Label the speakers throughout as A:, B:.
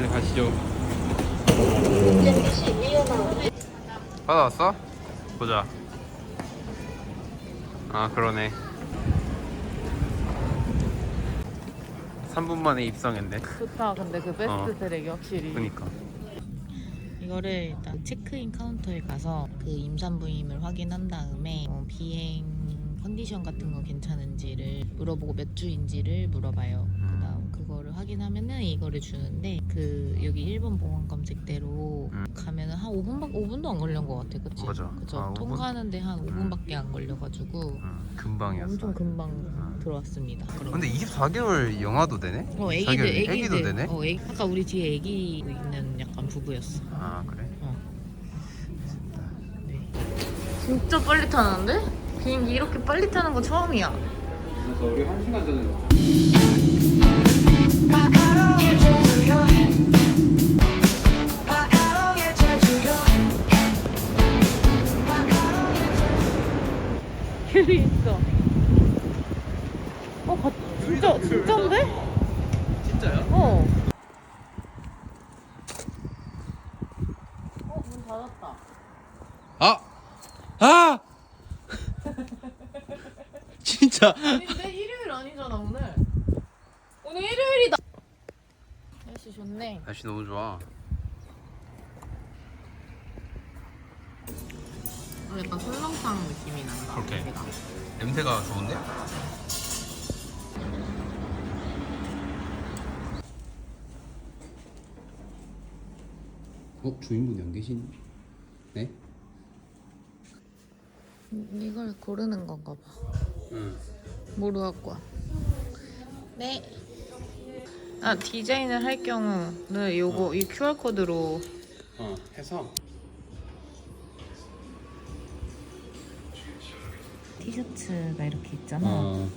A: 빨리 가시죠. 받아왔어? 보자. 아 그러네. 3분 만에 입성했네.
B: 좋다 근데 그 베스트 트랙이 확실히
A: 그니까.
B: 이거를 일단 체크인 카운터에 가서 그 임산부임을 확인한 다음에 어, 비행 컨디션 같은 거 괜찮은지를 물어보고 몇 주인지를 물어봐요. 그거를 확인하면은 이거를 주는데 그 여기 일본 보안 검색대로
A: 음.
B: 가면은 한 5분밖 5분도 안 걸린 것 같아, 그치?
A: 맞아.
B: 그죠?
A: 아, 5분?
B: 통과하는데 한 5분밖에 안 걸려가지고
A: 응, 금방이었어.
B: 엄청 금방 들어왔습니다.
A: 근데 24개월 영화도 되네?
B: 어 애기들 애기들
A: 애기도 되네?
B: 어 애기 아까 우리 뒤에 애기 있는 약간 부부였어.
A: 아 그래?
B: 네. 진짜 빨리 타는데? 비행기 이렇게 빨리 타는 거 처음이야.
A: 그래서 우리 한 시간 전에
B: 닫았다.
A: 아! 아! 진짜
B: 근데 일요일 아니잖아 오늘. 오늘 일요일이다. 날씨 좋네.
A: 날씨 너무 좋아
B: 어, 약간 설렁탕 느낌이 난다.
A: 그렇게. 냄새가 좋은데? 어? 주인분이 안 계시네? 네?
B: 이걸 고르는 건가 봐.
A: 응
B: 뭐로 갖고 와? 네. 아 디자인을 할 경우는 요거 이 QR 코드로
A: 어 해서
B: 티셔츠가 이렇게 있잖아.
A: 어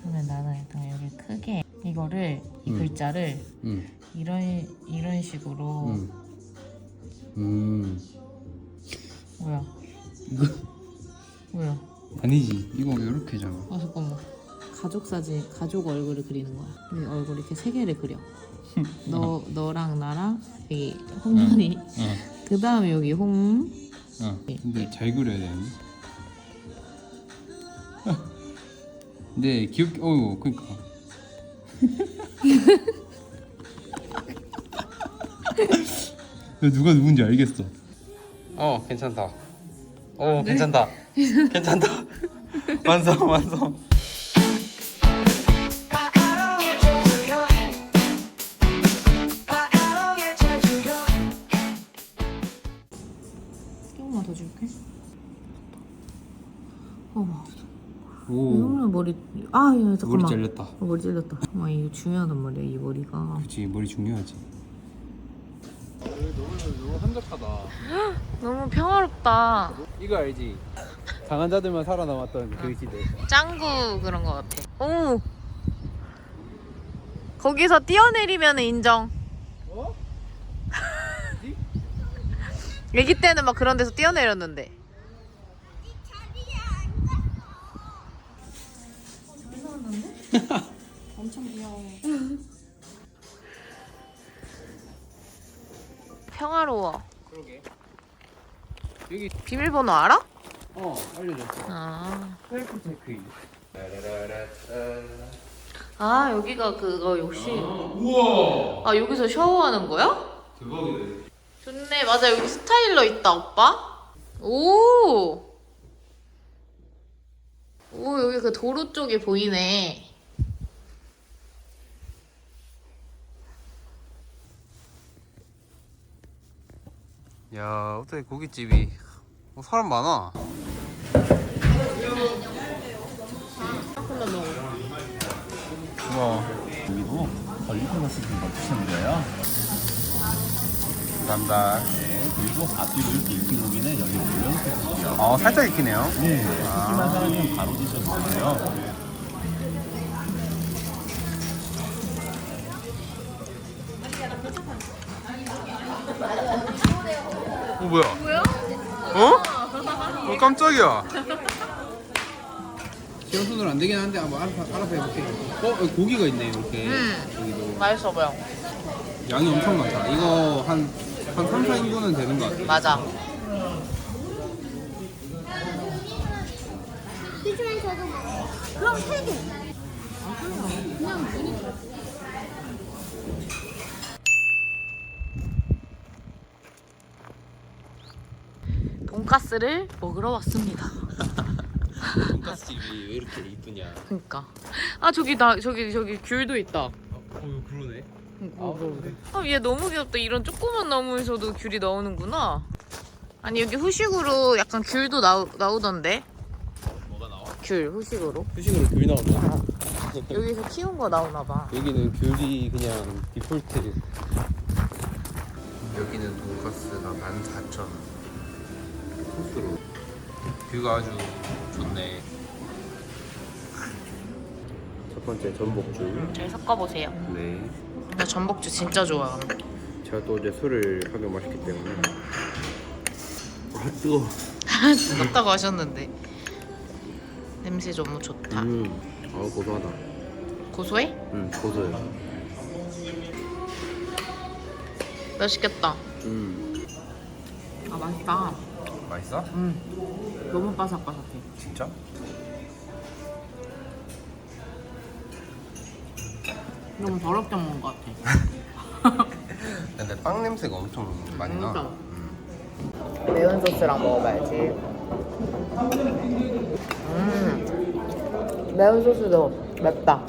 B: 그러면 나는 일단 여기 크게 이거를 이
A: 음.
B: 글자를
A: 응.
B: 이런 이런 식으로
A: 응. 음
B: 뭐야
A: 이거
B: 뭐야?
A: 아니지 이거 이렇게잖아
B: 아 잠깐만. 가족 사진 가족 얼굴을 그리는 거야. 이 얼굴 이렇게 세 개를 그려. 너 너랑 나랑 여기 홍현이.
A: 어.
B: 그 다음에 여기 홍.
A: 어. 근데 잘 그려야 되는데 근데 귀엽게 어우 그니까 누가 누군지 알겠어 어 괜찮다 어 괜찮다 괜찮다 완성 완성
B: 조금만 더 줄게. 어머.
A: 오
B: 형님 머리 아 야, 잠깐만.
A: 머리 잘렸다
B: 어, 머리 잘렸다. 와 이거 중요하단 말이야 이 머리가.
A: 그치 머리 중요하지 너무 너무 한적하다
B: 너무 평화롭다.
A: 이거 알지? 강한 자들만 살아남았던 그 시대
B: 짱구 그런 거 같아. 오. 거기서 뛰어내리면 인정.
A: 어?
B: 아기 때는 막 그런 데서 뛰어내렸는데. 엄청 귀여워. 평화로워.
A: 그러게 여기
B: 비밀번호 알아?
A: 어 알려줬어
B: 아.
A: 셀프 체크인
B: 아 여기가 그거 역시.
A: 우와
B: 아 여기서 샤워하는 거야?
A: 대박이다
B: 좋네 맞아 여기 스타일러 있다 오빠 오! 오 여기 그 도로 쪽에 보이네
A: 야 어떻게 고깃집이 어, 사람 많아 우와
C: 그리고 걸리터너스 좀 넣으시면 돼요.
A: 감사합니다
C: 네, 그리고 앞뒤로 이렇게 익힌 고기는 여기 올려놓으시고요.
A: 어 살짝 익히네요
C: 네, 튀기만 사랑면 바로 드셔도 되고요.
A: 어 뭐야 뭐야? 어? 어 깜짝이야 시험 손으로 안 되긴 한데 한번 알아서, 알아서 해볼게 어 여기 고기가 있네 이렇게
B: 음.
A: 여기도
B: 맛있어 보여.
A: 양이 엄청 많다. 이거 한, 한 3, 4인분은 되는 것 같아.
B: 맞아.
D: 저도 먹어요. 그럼 세 개. 그냥 무늬.
B: 돈가스를 먹으러 왔습니다.
A: 돈가스 집이 왜 이렇게 이쁘냐.
B: 그러니까. 아 저기 나 저기 저기 귤도 있다.
A: 어, 그러네.
B: 아, 얘 너무 귀엽다. 이런 조그만 나무에서도 귤이 나오는구나. 아니 여기 후식으로 약간 귤도 나오, 나오던데.
A: 뭐가 나와?
B: 귤 후식으로.
A: 후식으로 귤이 나온다.
B: 여기서 키운 거 나오나 봐.
A: 여기는 귤이 그냥 디폴트. 여기는 돈가스가 14,000원. 코스로. 뷰가 아주 좋네. 첫 번째 전복주.
B: 잘 섞어보세요.
A: 네.
B: 나 전복주 진짜 좋아.
A: 제가 또 어제 술을 하도 마셨기 때문에. 아 뜨거.
B: 뜨겁다고 하셨는데. 냄새 너무 좋다.
A: 음. 아 고소하다.
B: 고소해?
A: 음 고소해.
B: 맛있겠다.
A: 음.
B: 아 맛있다.
A: 맛있어?
B: 음. 너무 바삭바삭해.
A: 진짜?
B: 너무 더럽게 먹은 것 같아.
A: 근데 빵 냄새가 엄청 많이 나.
B: 진짜.
A: 음.
B: 매운 소스랑 먹어봐야지. 음. 매운 소스도 맵다.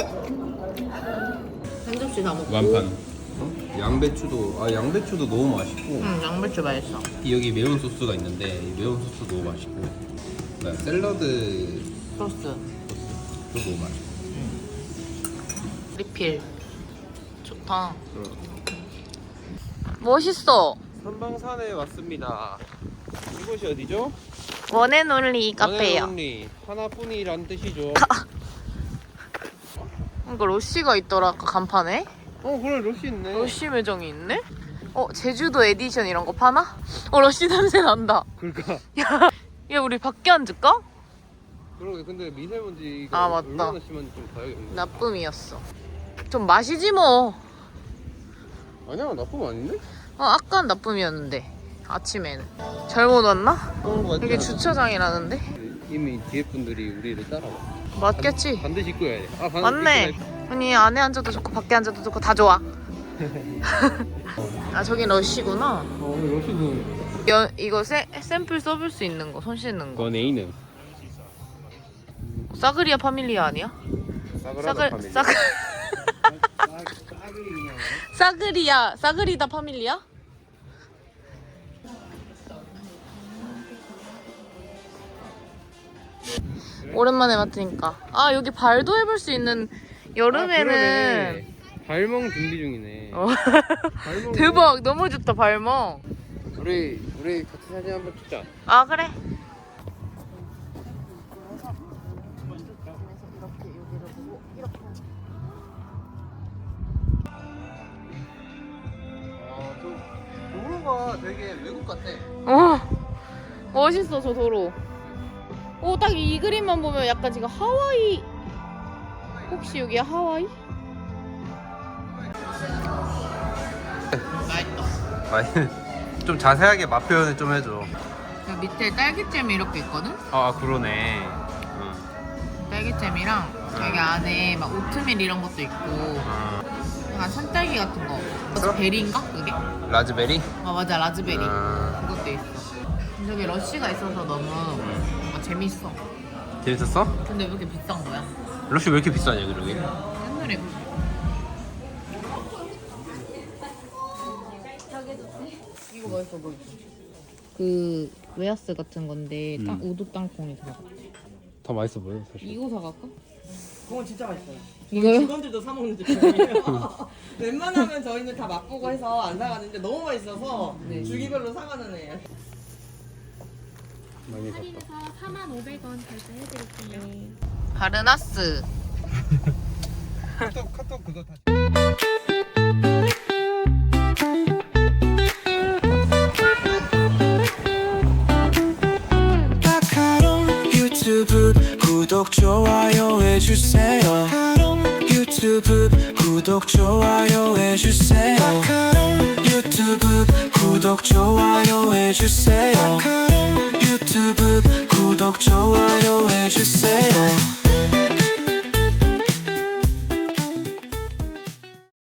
B: 한 접시 다 먹고.
A: 완판. 어? 양배추도 아 양배추도 너무 맛있고
B: 응, 양배추 맛있어.
A: 여기 매운 소스가 있는데 이 매운 소스 너무 맛있고 네, 샐러드
B: 소스.
A: 소스도 너무 맛있고.
B: 리필. 좋다. 멋있어.
A: 선방산에 왔습니다. 이곳이 어디죠?
B: 원앤올리 카페예요.
A: 원앤온리 하나뿐이란 뜻이죠.
B: 그러니까 러쉬가 있더라 아까 간판에.
A: 어 그래 러시 있네.
B: 러쉬 매장이 있네? 어 제주도 에디션 이런 거 파나? 어 러쉬 냄새 난다.
A: 그러니까
B: 야, 야 우리 밖에 앉을까?
A: 그러게 근데 미세먼지가
B: 아, 맞다.
A: 얼마나 심한지 좀 봐야겠네.
B: 나쁨이었어. 좀 마시지 뭐.
A: 아니야 나쁨 아닌데?
B: 어, 아까는 나쁨이었는데 아침에는 잘못 왔나?
A: 그런 거 같지
B: 여기
A: 않아?
B: 주차장이라는데
A: 이미 뒤에 분들이 우리를 따라와.
B: 맞겠지?
A: 반드시 입고 해야 돼. 아, 반드시
B: 맞네.
A: 입고 해야 돼.
B: 아니 안에 앉아도 좋고 밖에 앉아도 좋고 다 좋아. 아 저긴 러쉬구나.
A: 어, 러시는
B: 여, 이거 세, 샘플 써볼 수 있는 거, 손 씻는 거.
A: A는
B: 사그리아 파밀리아 아니야? 사글 사그 사그리아 사그리다 파밀리아? 오랜만에 맡으니까 아 여기 발도 해볼 수 있는 여름에는
A: 발멍 준비 중이네.
B: 어.
A: 발멍
B: 대박 너무 좋다 발멍
A: 우리 우리 같이 사진 한번 찍자.
B: 아 그래
A: 아좀 도로가 되게 외국 같아.
B: 어 멋있어 저 도로 오 딱 이 그림만 보면 약간 지금 하와이 혹시 여기 하와이?
A: 아니 좀 자세하게 맛 표현을 좀 해줘.
B: 그 밑에 딸기잼이 이렇게 있거든?
A: 아 그러네. 응.
B: 딸기잼이랑 여기 안에 막 오트밀 이런 것도 있고
A: 어.
B: 약간 산딸기 같은 거 그래서 베리인가 그게?
A: 라즈베리?
B: 아 맞아 라즈베리
A: 아,
B: 그것도 있어 근데 여기 러쉬가 있어서 너무 재밌어
A: 재밌었어?
B: 근데 왜 이렇게 비싼 거야?
A: 러시 왜 이렇게 비싸냐 그러게?
B: 옛날에 이거 맛있어 보이지? 그 웨하스 같은 건데 땅,
A: 음.
B: 우도 땅콩이 들어가
A: 더 맛있어 보여 사실.
B: 이거 사갈까?
E: 그건 진짜 맛있어요.
B: 이거요?
E: 직원들도 사 먹는 제품이에요. 웬만하면 저희는 다 맛보고 해서 안 사가는데 너무 맛있어서
B: 네.
E: 주기별로 사가는 애예요.
A: 많이 샀다.
D: 할인해서 4,500원 결제해드릴게요.
B: 바르나스
A: 카톡 카톡 그거 다.
F: 카카로 유튜브 구독 좋아요 해주세요 구독
A: 좋아요 해주세요. 유튜브 구독 좋아요 해주세요. 유튜브 구독 좋아요 해주세요.